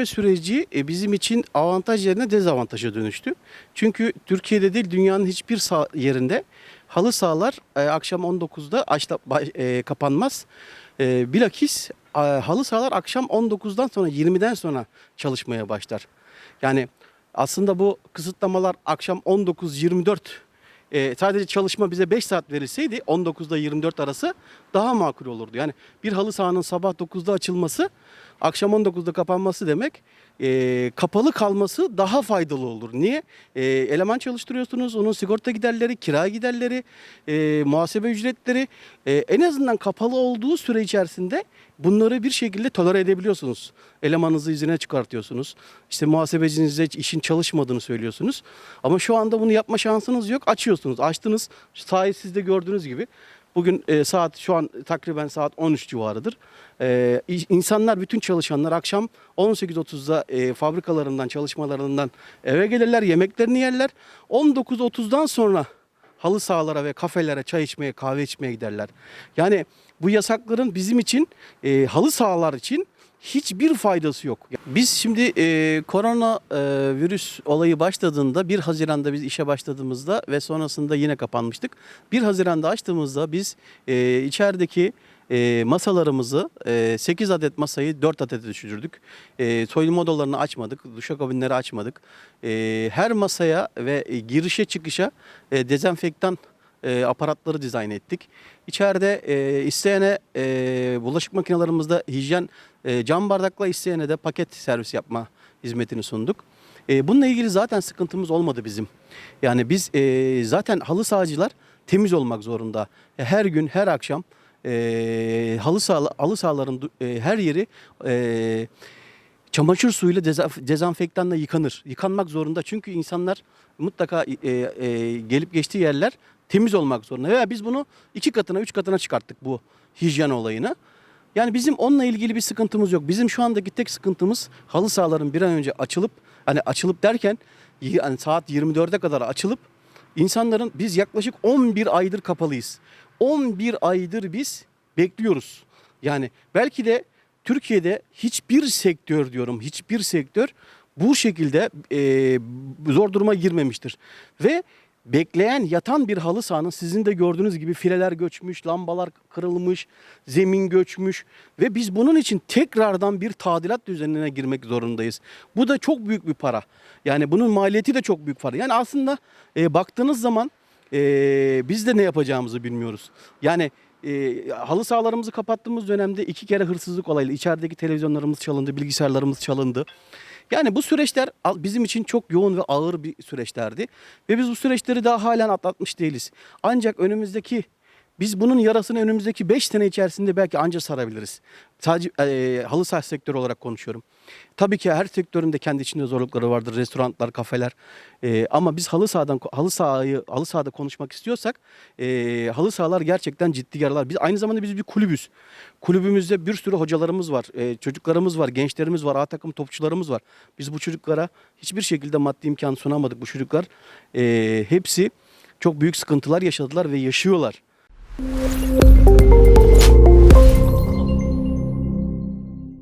Normalleşme süreci e, bizim için avantaj yerine dezavantaja dönüştü. Çünkü Türkiye'de değil dünyanın hiçbir yerinde halı sahalar e, akşam 19'da açla, ba- e, kapanmaz. Bilakis halı sahalar akşam 19'dan sonra 20'den sonra çalışmaya başlar. Yani aslında bu kısıtlamalar akşam 19-24 e, sadece çalışma bize 5 saat verilseydi 19'da 24 arası daha makul olurdu. Yani bir halı sahanın sabah 9'da açılması akşam 19'da kapanması demek e, kapalı kalması daha faydalı olur. Niye? E, eleman çalıştırıyorsunuz onun sigorta giderleri, kira giderleri, e, muhasebe ücretleri e, en azından kapalı olduğu süre içerisinde bunları bir şekilde tolere edebiliyorsunuz. Elemanınızı izine çıkartıyorsunuz. İşte muhasebecinize işin çalışmadığını söylüyorsunuz. Ama şu anda bunu yapma şansınız yok. Açıyorsunuz. Açtınız. Sahip siz de gördüğünüz gibi. Bugün e, saat şu an takriben saat 13 civarıdır. E, insanlar, bütün çalışanlar akşam 18.30'da e, fabrikalarından, çalışmalarından eve gelirler, yemeklerini yerler. 19.30'dan sonra halı sahalara ve kafelere çay içmeye, kahve içmeye giderler. Yani bu yasakların bizim için, e, halı sahalar için hiçbir faydası yok. Biz şimdi e, korona e, virüs olayı başladığında 1 Haziran'da biz işe başladığımızda ve sonrasında yine kapanmıştık. 1 Haziran'da açtığımızda biz e, içerideki e, masalarımızı e, 8 adet masayı 4 adete düşürdük. E, soyunma odalarını açmadık, duşakabinleri açmadık. E, her masaya ve e, girişe çıkışa e, dezenfektan e, aparatları dizayn ettik. İçeride e, isteyene e, bulaşık makinelerimizde hijyen e, cam bardakla isteyene de paket servis yapma hizmetini sunduk. E, bununla ilgili zaten sıkıntımız olmadı bizim. Yani biz e, zaten halı sahacılar temiz olmak zorunda. E, Her gün, her akşam e, halı, saha, halı sahaların e, her yeri e, çamaşır suyuyla deza- dezenfektanla yıkanır. Yıkanmak zorunda çünkü insanlar mutlaka e, e, gelip geçtiği yerler temiz olmak zorunda. Veya biz bunu iki katına, üç katına çıkarttık bu hijyen olayını. Yani bizim onunla ilgili bir sıkıntımız yok. Bizim şu andaki tek sıkıntımız halı sahaların bir an önce açılıp hani açılıp derken yani saat 24'e kadar açılıp insanların biz yaklaşık 11 aydır kapalıyız. 11 aydır biz bekliyoruz. Yani belki de Türkiye'de hiçbir sektör diyorum hiçbir sektör bu şekilde e, zor duruma girmemiştir. Ve bekleyen yatan bir halı sahanın sizin de gördüğünüz gibi fileler göçmüş, lambalar kırılmış, zemin göçmüş ve biz bunun için tekrardan bir tadilat düzenine girmek zorundayız. Bu da çok büyük bir para. Yani bunun maliyeti de çok büyük para. Yani aslında e, baktığınız zaman e, biz de ne yapacağımızı bilmiyoruz. Yani e, halı sahalarımızı kapattığımız dönemde iki kere hırsızlık olaylı. içerideki televizyonlarımız çalındı, bilgisayarlarımız çalındı. Yani bu süreçler bizim için çok yoğun ve ağır bir süreçlerdi. Ve biz bu süreçleri daha halen atlatmış değiliz. Ancak önümüzdeki biz bunun yarasını önümüzdeki 5 sene içerisinde belki anca sarabiliriz. Sadece e, halı saha sektörü olarak konuşuyorum. Tabii ki her sektörün de kendi içinde zorlukları vardır. Restoranlar, kafeler. E, ama biz halı sahadan halı sahayı halı sahada konuşmak istiyorsak e, halı sahalar gerçekten ciddi yaralar. Biz aynı zamanda biz bir kulübüz. Kulübümüzde bir sürü hocalarımız var, e, çocuklarımız var, gençlerimiz var, A takım topçularımız var. Biz bu çocuklara hiçbir şekilde maddi imkan sunamadık. Bu çocuklar e, hepsi çok büyük sıkıntılar yaşadılar ve yaşıyorlar. Thank you.